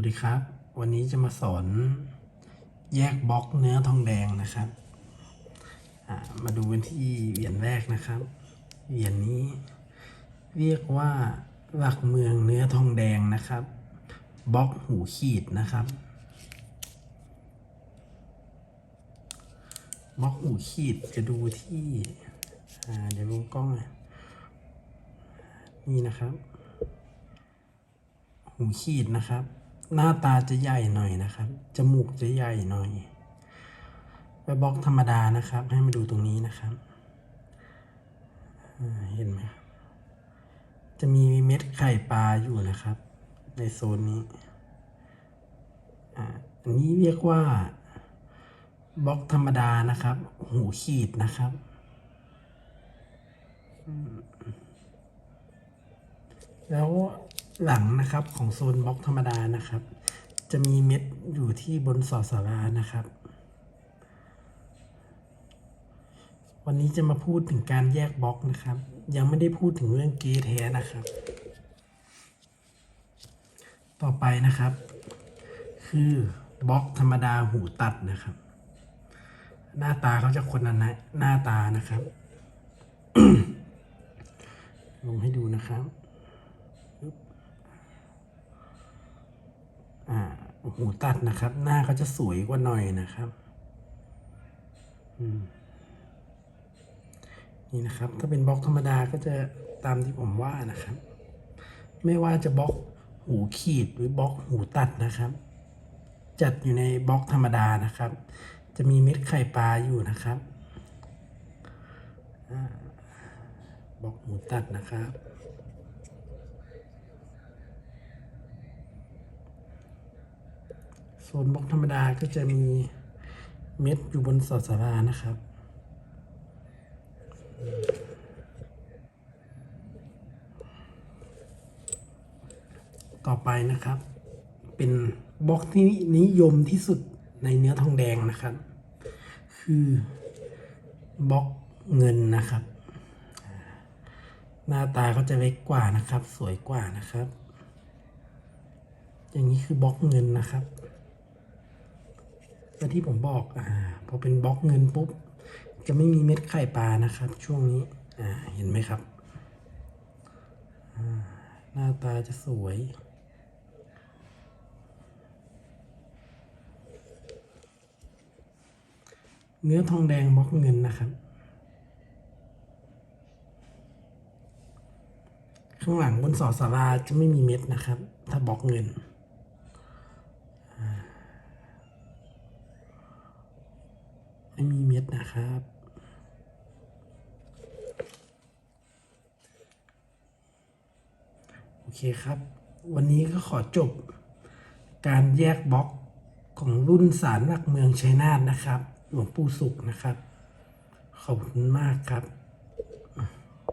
วัสดีครับ วันนี้จะมาสอนแยกบล็อกเนื้อทองแดงนะครับมาดูกันที่เหรียญแรกนะครับเหรียญนี้เรียกว่าหลักเมืองเนื้อทองแดงนะครับบล็อกหูขีดนะครับบล็อกหูขีดจะดูที่เดี๋ยวลงกล้องนี่นะครับหูขีดนะครับ หน้าตาจะใหญ่หน่อยนะครับ จมูกจะใหญ่หน่อยไปบล็อกธรรมดานะครับ ให้มาดูตรงนี้นะครับ เห็นไหมครับ จะมีเม็ดไข่ปลาอยู่นะครับ ในโซนนี้ อันนี้เรียกว่าบล็อกธรรมดานะครับ หูขีดนะครับแล้ว หลังนะครับของโซนบล็อกธรรมดานะครับ จะมีเม็ดอยู่ที่บนสอสารานะครับ วันนี้จะมาพูดถึงการแยกบล็อกนะครับ ยังไม่ได้พูดถึงเรื่องเกย์แท้นะครับ ต่อไปนะครับ คือบล็อกธรรมดาหูตัดนะครับ หน้าตาเขาจะคนละนะหน้าตานะครับลงให้ดูนะครับปึ๊บอ่า หูตัดนะครับ หน้าเขาจะสวยกว่าหน่อยนะครับนี่นะครับ ถ้าเป็นบล็อกธรรมดาก็จะตามที่ผมว่านะครับ ไม่ว่าจะบล็อกหูขีดหรือบล็อกหูตัดนะครับ จัดอยู่ในบล็อกธรรมดานะครับ จะมีเม็ดไข่ปลาอยู่นะครับบล็อกหูตัดนะครับ ส่วนบล็อกธรรมดาก็จะมีเม็ดอยู่บนสอสารานะครับ ต่อไปนะครับ เป็นบล็อกที่นิยมที่สุดในเนื้อทองแดงนะครับ คือบล็อกเงินนะครับ หน้าตาเขาจะเล็กกว่านะครับ สวยกว่านะครับ อย่างนี้คือบล็อกเงินนะครับ และที่ผมบอกอ่าพอเป็นบล็อกเงินปุ๊บ จะไม่มีเม็ดไข่ปลานะครับ ช่วงนี้อ่าเห็นไหมครับ หน้าตาจะสวยเนื้อทองแดงบล็อกเงินนะครับ ข้างหลังบนสอสาราจะไม่มีเม็ดนะครับ ถ้าบล็อกเงินอ่า ไม่มีเม็ดนะครับ โอเคครับ วันนี้ก็ขอจบ การแยกบล็อกของรุ่นสารหลักเมืองชัยนาทนะครับ หลวงปู่สุขนะครับ ขอบคุณมากครับ